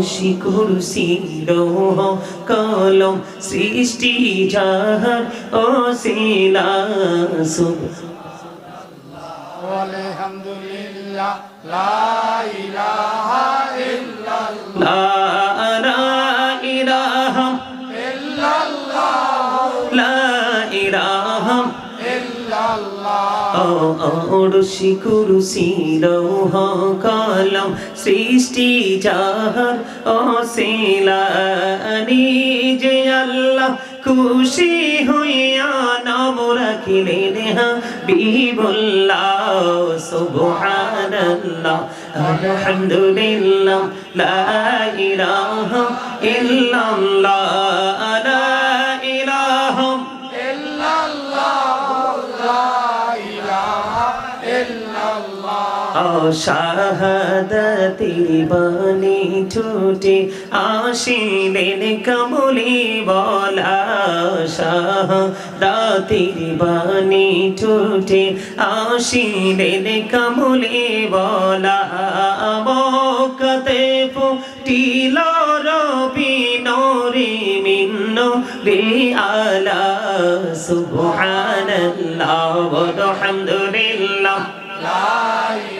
আরশি কুরসি লৌহ কলম সৃষ্টি যাহার অসিলা সুবহানাল্লাহ। আলহামদুলিল্লাহ লা অর্ষি কুরুসি লৌহ কলম সৃষ্টি যাহার অশিলানি যে আল্লাহ খুশি হইয়া নাম রাখিলেন হাবিবুল্লাহ সুবহানাল্লাহ, আলহামদুলিল্লাহ, লা ইলাহা ইল্লাল্লাহ إلا الله শাহাদাতির বাণী ছুটে আসিলেন কমলি বলা শাহাদাতির বাণী ছুটে আসিলেন কমলি বলা বকতে ফুটিল রবি নরি মিন্ন রে আলা সুবহানাল্লাহ ওয়া হামদুলিল্লাহ। لا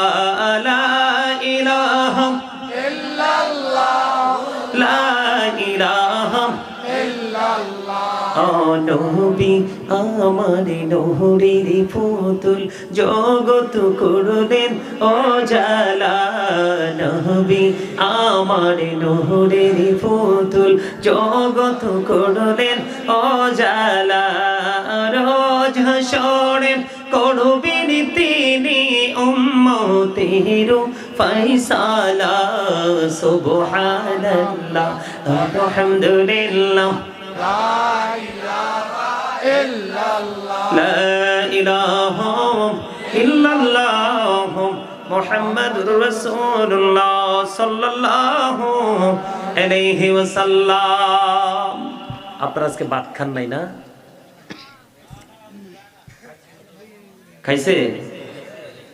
নবী, আমারে নহরের পুতুল জগত করলেন অজালা নবি, আমারে নহরের পুতুল জগত করলেন অজালা রোজ সরেন করবেন তিনি উম্মতেরও ফাইসালা সুবহানাল্লাহ, আলহামদুলিল্লাহ। লা ইলাহা لا إله إلا الله محمد رسول الله صلى الله عليه وسلم আপনারা আজকে ভাত খান নাই না খাইছে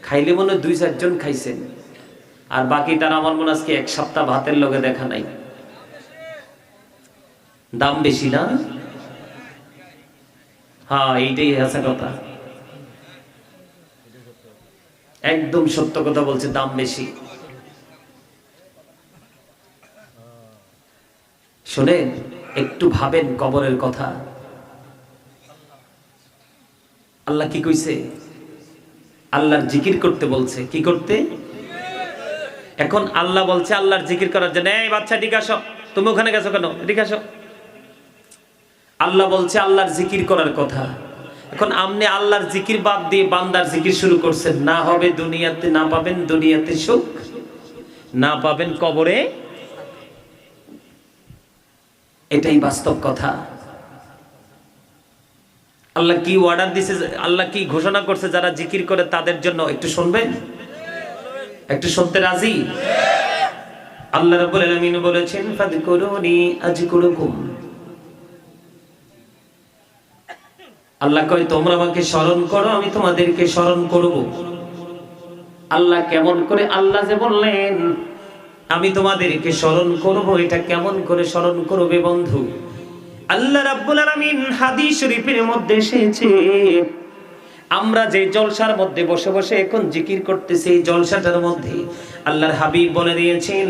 খাইলে মনে হয় দুই চারজন খাইছেন আর বাকিটার আমার মনে হয় আজকে এক সপ্তাহ ভাতের লগে দেখা নাই দাম বেশি না হ্যাঁ এইটাই আছে কথা। একদম সত্য কথা বলছে, দাম বেশি। শোনেন, একটু ভাবেন কবরের কথা। আল্লাহ কি কইছে? আল্লাহর জিকির করতে বলছে। কি করতে? এখন আল্লাহ বলছে, আল্লাহর জিকির করার জন্য, এই বাচ্চা ঠিক আসো। তুমি ওখানে গেছো কেন? ঠিক আসো। আল্লাহ বলছে, আল্লাহর জিকির করার কথা। এখন আপনি আল্লাহর জিকির বাদ দিয়ে বান্দার জিকির শুরু করছেন। না হবে দুনিয়াতে, না পাবেন দুনিয়াতে সুখ, না পাবেন কবরে। এটাই বাস্তব কথা। আল্লাহ কি অর্ডার দিছে, আল্লাহ কি ঘোষণা করছে যারা জিকির করে তাদের জন্য? একটু শুনবেন? একটু শুনতে রাজি? আল্লাহ রাব্বুল আলামিন বলেছেন, ফাদকুরুনি আযকুরুকুম আল্লাহ কয়, তোমরা আমাকে স্মরণ করো, আমি তোমাদেরকে স্মরণ করব। আল্লাহ কেমন করে, আল্লাহ যে বললেন, আমি তোমাদেরকে স্মরণ করব, এটা কেমন করে স্মরণ করবে বন্ধু? আল্লাহ রাব্বুল আলামিন হাদিস শরীফের মধ্যে এসেছে, আমরা যে জলসার মধ্যে বসে বসে এখন জিকির করতেছি, এই জলসাটার মধ্যে আল্লাহর হাবিব বলে দিয়েছেন,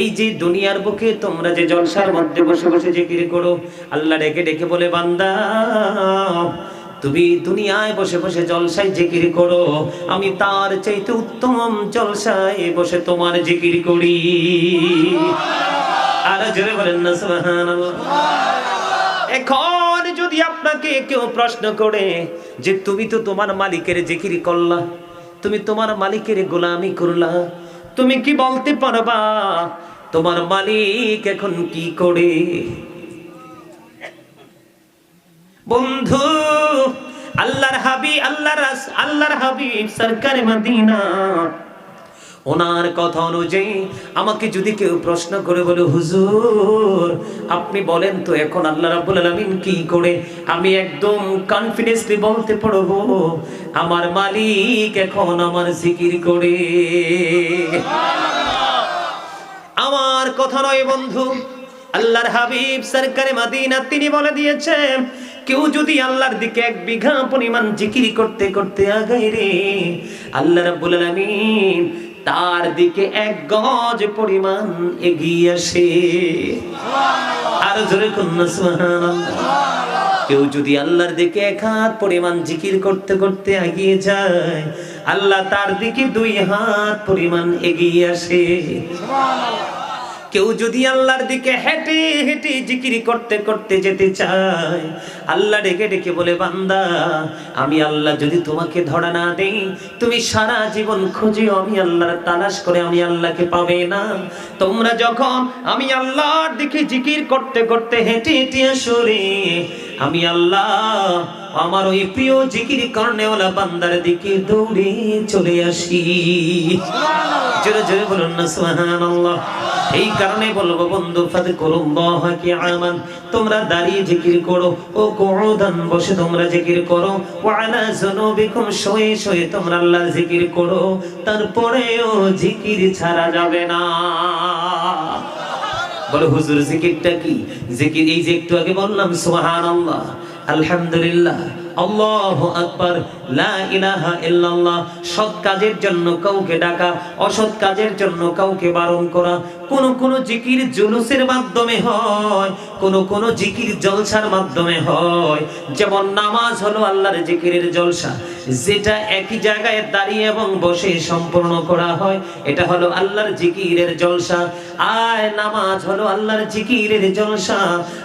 এই যে দুনিয়ার বুকে তোমরা যে জলসার মধ্যে বসে বসে জিকির করো, আল্লাহ ডেকে ডেকে বলে, বান্দা, তুমি দুনিয়ায় বসে বসে জলসায় জিকির করো, আমি তার চাইতে উত্তম জলসায় বসে তোমার জিকির করি। আর জোরে বলেন না, সুবহানাল্লাহ। এখন যদি আপনাকে কেউ প্রশ্ন করে যে, তুমি তো তোমার মালিকের জিকির করলা, তুমি তোমার মালিকের গোলামি করলা তুমি কি বলতে পারবা? তোমার মালিক এখন কি করে? বন্ধু, আল্লাহর হাবি, আল্লাহর আল্লাহর হাবিব সরকার মদিনা। ওনার কথা অনুযায়ী আমাকে যদি কেউ প্রশ্ন করে বলে, হুজুর, আপনি বলেন তো এখন আল্লাহ রাব্বুল আলামিন কি করে? আমি একদম কনফিডেন্সলি বলতে পারব, আমার মালিক এখন আমার জিকির করে। আমার কথা নয় বন্ধু, আল্লাহর হাবিব সরকারে মাদিনা তিনি বলে দিয়েছেন, কেউ যদি আল্লাহর দিকে এক বিঘা পরিমাণ জিকির করতে করতে আগাই রে, আল্লাহ রাব্বুল আলামিন তার দিকে এক গজ পরিমাণ এগিয়ে আসে। আর জোরে কেউ যদি আল্লাহর দিকে এক হাত পরিমাণ জিকির করতে করতে এগিয়ে যায়, আল্লাহ তার দিকে দুই হাত পরিমাণ এগিয়ে আসে। কেউ যদি আল্লাহর দিকে হেঁটে হেঁটে জিকিরি করতে করতে যেতে চায়, আল্লাহ ডেকে ডেকে বলে, বান্দা, আমি আল্লাহ যদি তোমাকে ধরা না দেই, তুমি সারা জীবন খুঁজেও আমি আল্লাহর তালাশ করে আমি আল্লাহকে পাবে না। তোমরা যখন আমি আল্লাহর দিকে জিকির করতে করতে হেঁটে হেঁটে আসো রে, আমি আল্লাহ আমার ওই প্রিয় জিকির কর্ণেওয়ালা বান্দার দিকে দৌড়ে চলে আসি। জোরে জোরে বলুন না সুবহানাল্লাহ। এই কারণে বলব বন্ধু ফাদ করুম কি আমান তোমরা দাঁড়িয়ে জিকির করো ও কুউদান বসে তোমরা জিকির করো। ওয়া আলা যুনুবিকুম শুয়ে শুয়ে তোমরা আল্লাহর জিকির করো। তারপরেও জিকির ছাড়া যাবে না। বলো হুজুর জিকিরটা কি? জিকির এই যে একটু আগে বললাম সুবহানাল্লাহ। আলহামদুলিল্লাহ আল্লাহু আকবার, লা ইলাহা ইল্লাল্লাহ, সৎ কাজের জন্য কাউকে ডাকা, অসৎ কাজের জন্য কাউকে বারণ করা, কোন কোন জিকির জুলুসের মাধ্যমে হয়, কোন কোন জিকির জলসার মাধ্যমে হয়। যেমন নামাজ হলো আল্লাহর জিকিরের জলসা, যেটা একই জায়গায় দাঁড়িয়ে এবং বসে সম্পূর্ণ করা হয়, এটা হলো আল্লাহর জিকিরের জলসা। আয় নামাজ হলো আল্লাহর জিকিরের জলসা,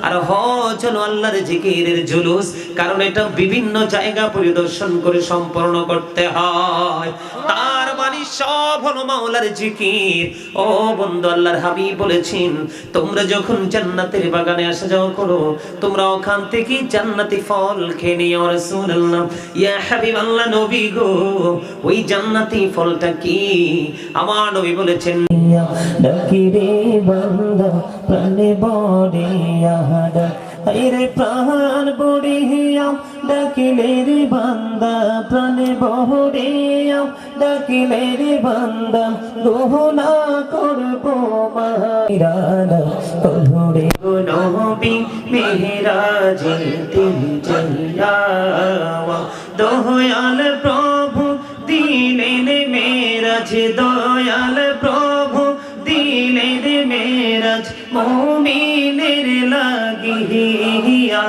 আর হজ হলো আল্লাহর জিকিরের জুলুস, কারণ এটা বিভিন্ন জায়গা পরিদর্শন করে সম্পূর্ণ করতে হয়। তার মানে সব হলো মাওলার জিকির। ও বন্ধু, আল্লাহর হাবিব বলেছেন, তোমরা যখন জান্নাতের বাগানে আসা যাওয়া করো, তোমরা ওখান থেকে জান্নাতি ফল খেয়ে নিও রাসূলুল্লাহ। ইয়া হাবিব আল্লাহ নবী গো, ওই জান্নাতি ফলটা কি? আমার নবী বলেছেন ডাকিরে বান্দা, প্রাণে বড়িয়া হাইরে প্রাণ বড়িয়া ডাকিলে রে বান্দা, প্রাণে বড়িয়া ডাকিলে রে বান্দা গহনা করব মাইরানা কলরে নবী মেহরাজে তিনি যাইয়া দয়াল প্রভু দিলেন মেরাজ, দয়াল প্রভু দিলেন মেরাজ, মুমিনের লাগিয়া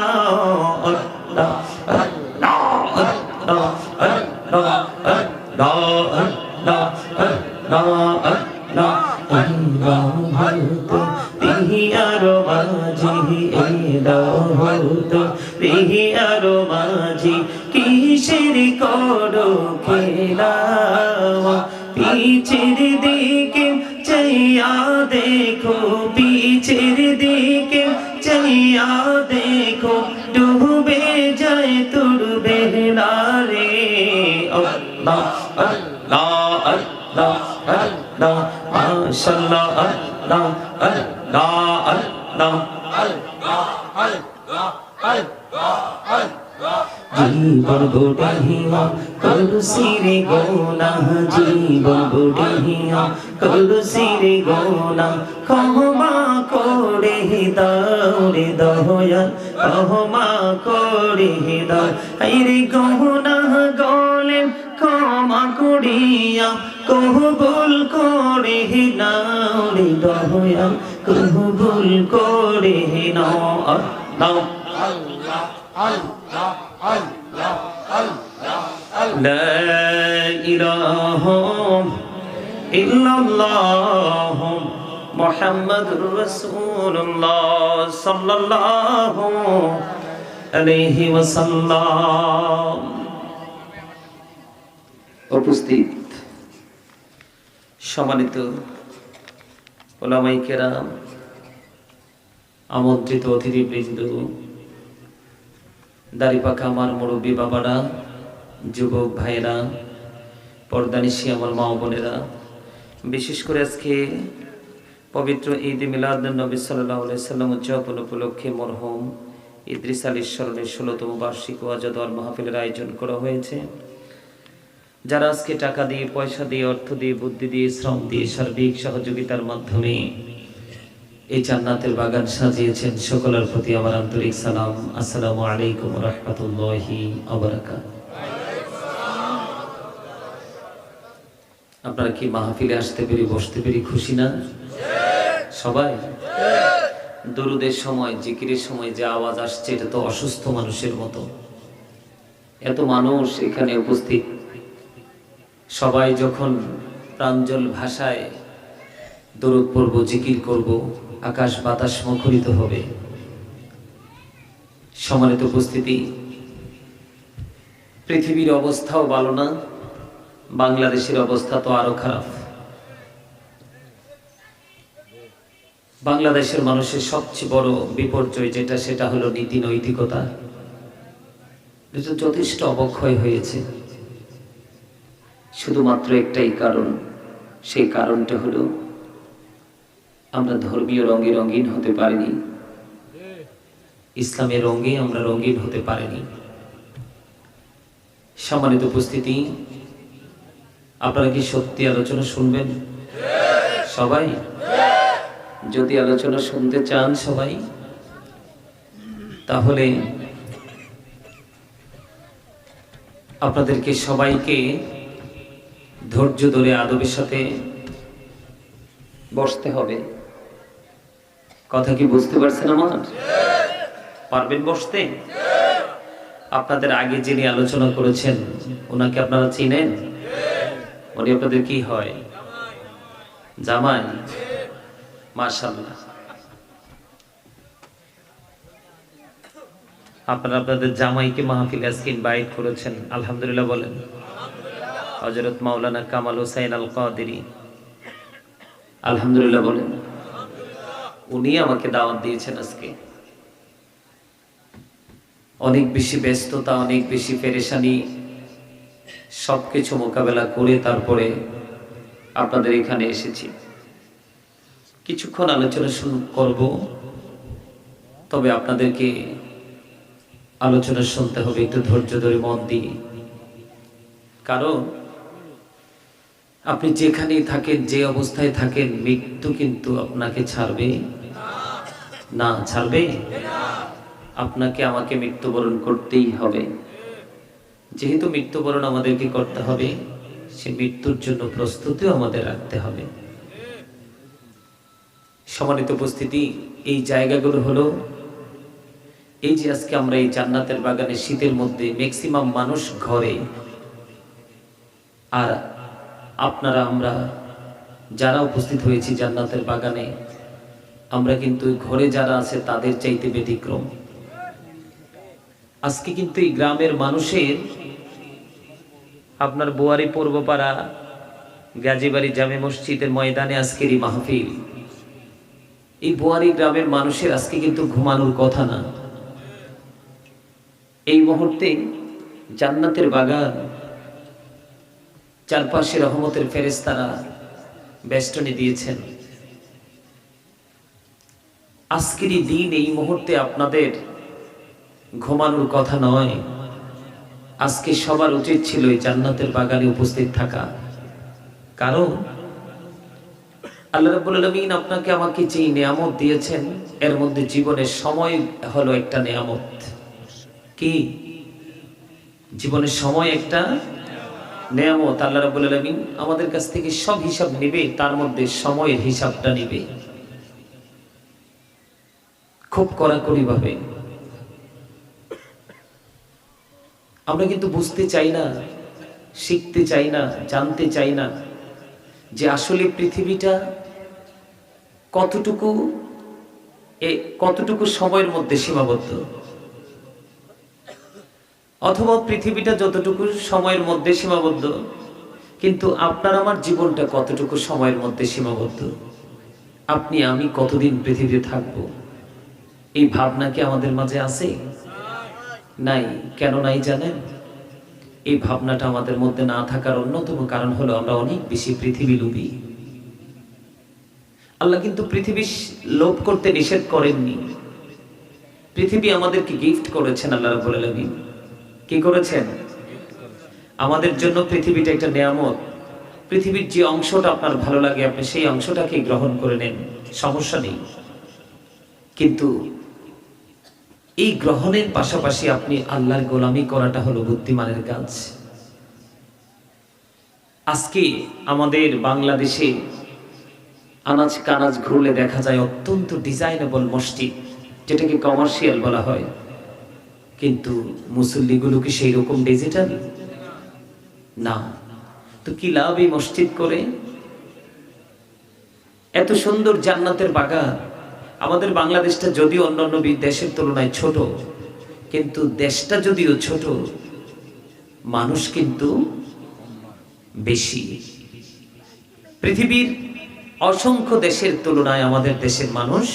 আরও মাঝি কিসের করো খেলাওয়া পিছের দিকে চাইয়া দেখো পিছের দিকে চাইয়া দেখো, ডুবে যায় তোর বেহলারে আল্লাহ আল্লাহ আল্লাহ আল্লাহ মাশাআল্লাহ আল্লাহ আল্লাহ আল্লাহ জীবন বুড়িয়া কলসি রে গোনা জীবন বুড়িয়া কলসি রে গোনা ক্ষমা করে দাও রে দহয়া ক্ষমা করে দাও রে গহনা গলে ক্ষমা করিয়া কহবুল করে নাও রে দহয়া কহবুল করে নাও। আল্লাহ আল্লাহ আল্লাহ আল্লাহ محمد رسول الله صلى الله عليه وسلم উপস্থিত সম্মানিত ওলামাই কেরাম আমন্ত্রিত অতিথিবৃন্দ দাড়িপাকা আমার মুরব্বী বাবারা যুবক ভাইয়েরা পর্দানিশী আমার মা বোনেরা বিশেষ করে আজকে পবিত্র ঈদ মিলাদ নবী সাল্লাহ সাল্লাম উদযাপন উপলক্ষে মরহুম ইদ্রিস আলীর স্মরণের ষোলতম বার্ষিক ওয়াজাদ মাহফিলের আয়োজন করা হয়েছে। যারা আজকে টাকা দিয়ে, পয়সা দিয়ে, অর্থ দিয়ে, বুদ্ধি দিয়ে, শ্রম দিয়ে সার্বিক সহযোগিতার মাধ্যমে এই জান্নাতের বাগান সাজিয়েছেন, সকলের প্রতি আমার আন্তরিক সালাম। আসসালামু আলাইকুম রহমতুল্লাহি আবরাকাত আপনারা কি মাহফিলে আসতে পেরে, বসতে পেরে খুশি না? সবাই? দরুদের সময়, জিকিরের সময় যে আওয়াজ আসছে, এটা তো অসুস্থ মানুষের মতো। এত মানুষ এখানে উপস্থিত। সবাই যখন প্রাঞ্জল ভাষায় দরুদ পড়ব, জিকির করব, আকাশ বাতাস মুখরিত হবে সমানিত উপস্থিতি, পৃথিবীর অবস্থাও ভালো না, বাংলাদেশের অবস্থা তো আরও খারাপ। বাংলাদেশের মানুষের সবচেয়ে বড় বিপর্যয় যেটা, সেটা হলো নীতি নৈতিকতা। যথেষ্ট অবক্ষয় হয়েছে। শুধুমাত্র একটাই কারণ, সেই কারণটা হলো আমরা ধর্মীয় রঙে রঙিন হতে পারিনি। ইসলামের রঙে আমরা রঙিন হতে পারিনি। সম্মানিত উপস্থিতি, আপনারা কি সত্যি আলোচনা শুনবেন? সবাই? যদি আলোচনা শুনতে চান সবাই, তাহলে আপনাদেরকে সবাইকে ধৈর্য ধরে আদবের সাথে বসতে হবে। কথা কি বুঝতে পারছেন আমার? পারবেন বসতে? আপনাদের আগে যিনি আলোচনা করেছেন, ওনাকে আপনারা চিনেন? উনি আপনাদের কি হয়? জামাই? মাশাল্লাহ আপনারা আপনাদের জামাইকে মাহফিল আজকে ইনভাইট করেছেন, আলহামদুলিল্লাহ বলেন। হজরত মাওলানা কামাল হোসাইন আল কাদেরি আলহামদুলিল্লাহ বলেন। উনি আমাকে দাওয়াত দিয়েছেন আজকে। অনেক বেশি ব্যস্ততা, অনেক বেশি পেরেশানি, সবকিছু মোকাবেলা করে তারপরে আপনাদের এখানে এসেছি। কিছুক্ষণ আলোচনা শুরু করব। তবে আপনাদেরকে আলোচনা শুনতে হবে, একটু ধৈর্য ধরে মন দিয়ে। কারণ আপনি যেখানেই থাকেন, যে অবস্থায় থাকেন, মৃত্যু কিন্তু আপনাকে ছাড়বে না ছাড়বে? আপনাকে আমাকে মৃত্যুবরণ করতেই হবে। যেহেতু মৃত্যুবরণ আমাদেরকে করতে হবে, সে মৃত্যুর জন্য প্রস্তুতিও আমাদের রাখতে হবে। সমানিত উপস্থিতি, এই জায়গাগুলো হলো এই যে আজকে আমরা এই জান্নাতের বাগানে শীতের মধ্যে ম্যাক্সিমাম মানুষ ঘরে। আর আপনারা, আমরা যারা উপস্থিত হয়েছি জান্নাতের বাগানে, আমরা কিন্তু ঘরে যারা আছে তাদের চাইতে ব্যতিক্রম। আজকে কিন্তু এই গ্রামের মানুষের আপনার বোয়ারি পূর্বপাড়া, গাজীবাড়ি জামে মসজিদের ময়দানে আজকের এই মাহফিল। এই বোয়ারি গ্রামের মানুষের আজকে কিন্তু ঘুমানোর কথা না। এই মুহূর্তে জান্নাতের বাগান, চারপাশে রহমতের ফেরেস্তারা বেষ্টনী দিয়েছেন। আজকেরই দিন এই মুহূর্তে আপনাদের ঘুমানোর কথা নয়। আজকে সবার উচিত ছিল এই জান্নাতের বাগানে উপস্থিত থাকা। কারণ আল্লাহ রাব্বুল আলামিন আপনাকে আমাকে যে নিয়ামত দিয়েছেন, এর মধ্যে জীবনের সময় হলো একটা নিয়ামত। কি? জীবনের সময় একটা নিয়ামত। আল্লাহ রাব্বুল আলামিন আমাদের কাছ থেকে সব হিসাব নেবে, তার মধ্যে সময়ের হিসাবটা নেবে। খুব কড়াকড়ি ভাবে। আমরা কিন্তু বুঝতে চাই না, শিখতে চাই না, জানতে চাই না। যে আসলে পৃথিবীটা কতটুকু এ কতটুকু সময়ের মধ্যে সীমাবদ্ধ? অথবা পৃথিবীটা যতটুকু সময়ের মধ্যে সীমাবদ্ধ, কিন্তু আপনার আমার জীবনটা কতটুকু সময়ের মধ্যে সীমাবদ্ধ? আপনি, আমি কতদিন পৃথিবীতে থাকব? এই ভাবনা কি আমাদের মাঝে আছে? নাই। কেন নাই জানেন? এই ভাবনাটা আমাদের মধ্যে না থাকার অন্যতম কারণ হলো আমরা অনেক বেশি পৃথিবী লোভী আল্লাহ কিন্তু পৃথিবী লোভ করতে নিষেধ করেননি। পৃথিবী আমাদেরকে গিফট করেছেন আল্লাহ রাব্বুল আলামিন। কি করেছেন? আমাদের জন্য পৃথিবীটা একটা নিয়ামত। পৃথিবীর যে অংশটা আপনার ভালো লাগে, আপনি সেই অংশটাকে গ্রহণ করে নেন। সমস্যা নেই। কিন্তু এই গ্রহণের পাশাপাশি আপনি আল্লাহর গোলামি করাটা হলো বুদ্ধিমানের কাজ। আজকে আমাদের বাংলাদেশে আনাজ কানাজ ঘুরলে দেখা যায় অত্যন্ত ডিজাইনেবল মসজিদ, যেটাকে কমার্শিয়াল বলা হয়। কিন্তু মুসল্লিগুলো কি সেই রকম ডিজিটাল? না। তো কি লাভ এই মসজিদ করে? এত সুন্দর জান্নাতের বাগান আমাদের বাংলাদেশটা যদিও অন্যান্য দেশের তুলনায় ছোট, কিন্তু দেশটা যদিও ছোট, মানুষ কিন্তু বেশি। পৃথিবীর অসংখ্য দেশের তুলনায় আমাদের দেশের মানুষ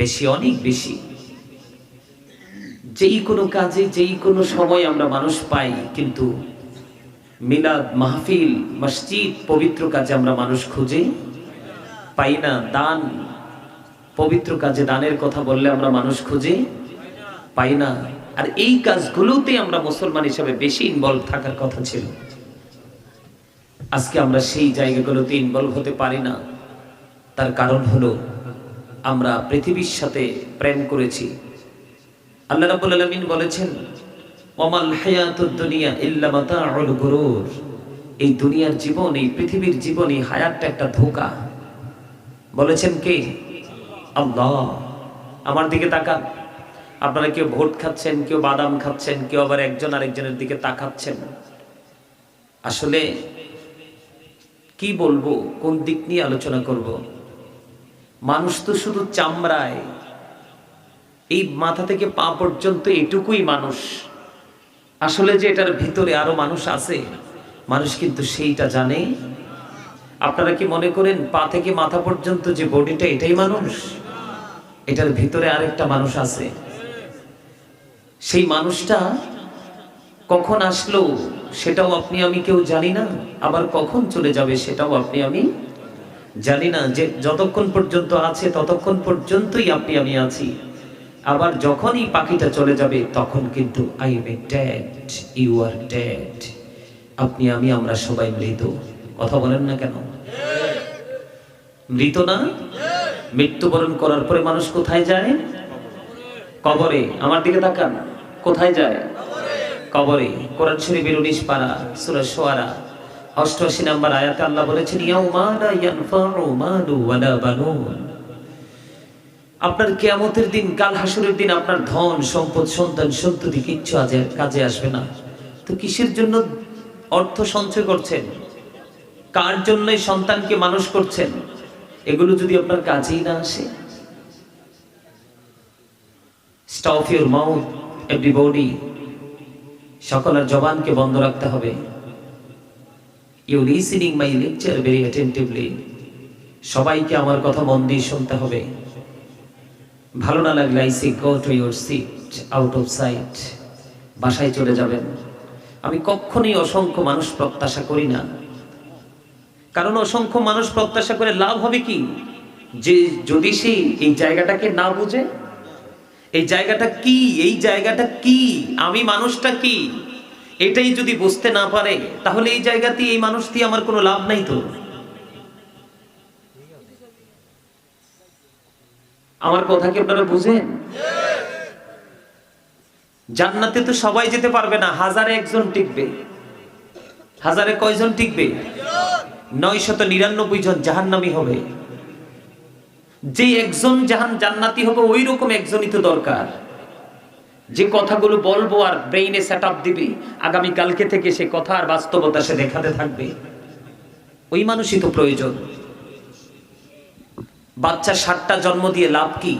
বেশি, অনেক বেশি। যেই কোনো কাজে, যেই কোনো সময় আমরা মানুষ পাই, কিন্তু মিলাদ, মাহফিল, মসজিদ, পবিত্র কাজে আমরা মানুষ খুঁজে পাই না। দান পবিত্র কাজে দানের কথা বললে আমরা মানুষ খুঁজে পাই না। আর এই কাজগুলোতে আমরা মুসলমান হিসাবে বেশি ইনভলভ থাকার কথা ছিল। আজকে আমরা সেই জায়গাগুলোতে ইনভলভ হতে পারি না। তার কারণ হলো আমরা পৃথিবীর সাথে প্রেম করেছি। আল্লাহ রাব্বুল আলামিন বলেছেন ওমাল হায়াতুদ দুনিয়া ইল্লা মাতাউল গুরুর। এই দুনিয়ার জীবন, এই পৃথিবীর জীবন, এই হায়াতটা একটা ধোঁকা। বলেছেন কে? আল্লাহ, আমার দিকে তাকান। আপনারা কেউ ভোট খাচ্ছেন, কেউ বাদাম খাচ্ছেন, কেউ আবার একজন আরেকজনের দিকে তাকাচ্ছেন। আসলে কি বলব, কোন দিক নিয়ে আলোচনা করব? মানুষ তো শুধু চামড়ায়। এই মাথা থেকে পা পর্যন্ত এটুকুই মানুষ। আসলে যে এটার ভিতরে আরও মানুষ আছে, মানুষ কিন্তু সেইটা জানে। আপনারা কি মনে করেন, পা থেকে মাথা পর্যন্ত যে বডিটা এটাই মানুষ? এটার ভিতরে আরেকটা মানুষ আছে। সেই মানুষটা কখন আসলো সেটাও আপনি আমি কেউ জানি না, আবার কখন চলে যাবে সেটাও আপনি আমি জানি না। যে যতক্ষণ পর্যন্ত আছে ততক্ষণ পর্যন্তই আপনি আমি আছি। আবার যখনই পাখিটা চলে যাবে তখন কিন্তু I am a dad you are dad আপনি আমি, আমরা সবাই মৃত। কথা বলেন না কেন? মৃত না? মৃত্যুবরণ করার পরে মানুষ কোথায় যায়? কবরে। আমার দিকে তাকান। কোথায় যায়? কবরে। কোরআন শরীফের উনিশ পারা, সূরা শুআরা অষ্টআশি নম্বর আয়াতে আল্লাহ বলেছেন আপনার কিয়ামতের দিন, কাল হাসুরের দিন আপনার ধন, সম্পদ, সন্তান, সন্ততি কিচ্ছু কাজে আসবে না। তো কিসের জন্য অর্থ সঞ্চয় করছেন? কার জন্যই সন্তানকে মানুষ করছেন? এগুলো যদি আপনার কাজেই না আসে স্টপ ইউর মাউথ এভরিবডি সকলের জবানকে বন্ধ রাখতে হবে। You listening my lecture very attentively সবাইকে আমার কথা মন দিয়ে শুনতে হবে। ভালো না লাগলে I say go to your seat out of sight বাসায় চলে যাবেন। আমি কখনোই অসংখ্য মানুষ প্রত্যাশা করি না। কারণ অসংখ্য মানুষ প্রত্যাশা করে লাভ হবে কি? যে যদি সে এই জায়গাটাকে না বুঝে, এই জায়গাটা কি? এই জায়গাটা কি? আমি মানুষটা কি? এটাই যদি বুঝতে না পারে, তাহলে এই জায়গাতে এই মানুষ দিয়ে আমার কোনো লাভ নাই তো? আমার কথা কি আপনারা বুঝেন? জান্নাতে তো সবাই যেতে পারবে না, হাজারে একজন টিকবে। হাজারে কয়জন টিকবে? নয় শত নিরানব্বই জন জাহান্নামী হবে। যে একজন জাহান জান্নাতি হবে ওই রকম একজনই তো দরকার। যে কথাগুলো বলব আর ব্রেইনে সেট আপ দিবে, আগামী কালকে থেকে সে কথা আর বাস্তবতা সে দেখাতে থাকবে। ওই মানুষই তো প্রয়োজন। বাচ্চা ষাটটা জন্ম দিয়ে লাভ কি?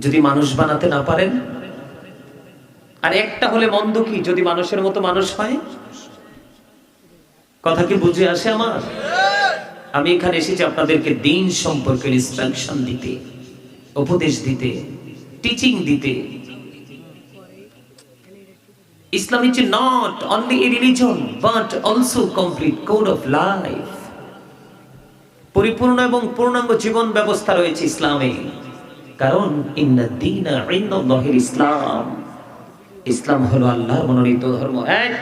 যদি মানুষ বানাতে না পারেন? আর একটা হলে মন্দ কি? যদি মানুষের মতো মানুষ হয়? কথা কি বুঝে আসে আমার? আমি এখানে এসেছি আপনাদেরকে দিন সম্পর্কে ইনস্ট্রাকশন দিতে, উপদেশ দিতে টিচিং দিতে। Islam is not only a religion but also complete code of life পরিপূর্ণ এবং পূর্ণাঙ্গ জীবন ব্যবস্থা রয়েছে ইসলামে। কারণ ইন্দাল্লাহিল ইসলাম। ইসলাম হলো আল্লাহর মনোনীত ধর্ম। এক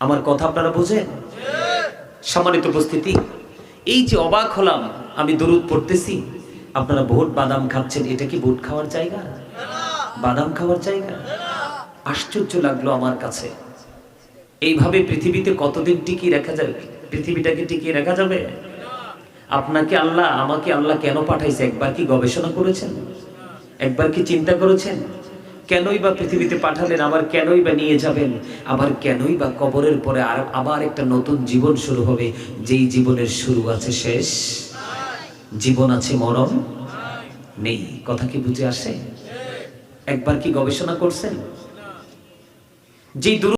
আমার কথা আপনারা বোঝেন? সম্মানিত উপস্থিতি, এই যে অবাক হলাম, আমি দরুদ পড়তেছি, আপনারা ভোট বাদাম খাচ্ছেন, এটা কি ভোট খাওয়ার জায়গা? বাদাম খাওয়ার জায়গা? আশ্চর্য লাগল আমার কাছে। এইভাবে পৃথিবীতে কতদিন টিকিয়ে রাখা যাবে? পৃথিবীটাকে টিকিয়ে রাখা যাবে? আপনাকে আল্লাহ, আমাকে আল্লাহ কেন পাঠাইছে? একবার কি গবেষণা করেছেন? একবার কি চিন্তা করেছেন? কেনই বা পৃথিবীতে পাঠালেন? আবার কেনই বা নিয়ে যাবেন? আবার কেনই বা কবরের পরে আর আবার একটা নতুন জীবন শুরু হবে? যেই জীবনের শুরু আছে শেষ? জীবন আছে মরণ? নেই। কথা কি বুঝে আসে? একবার কি গবেষণা করছেন? দূর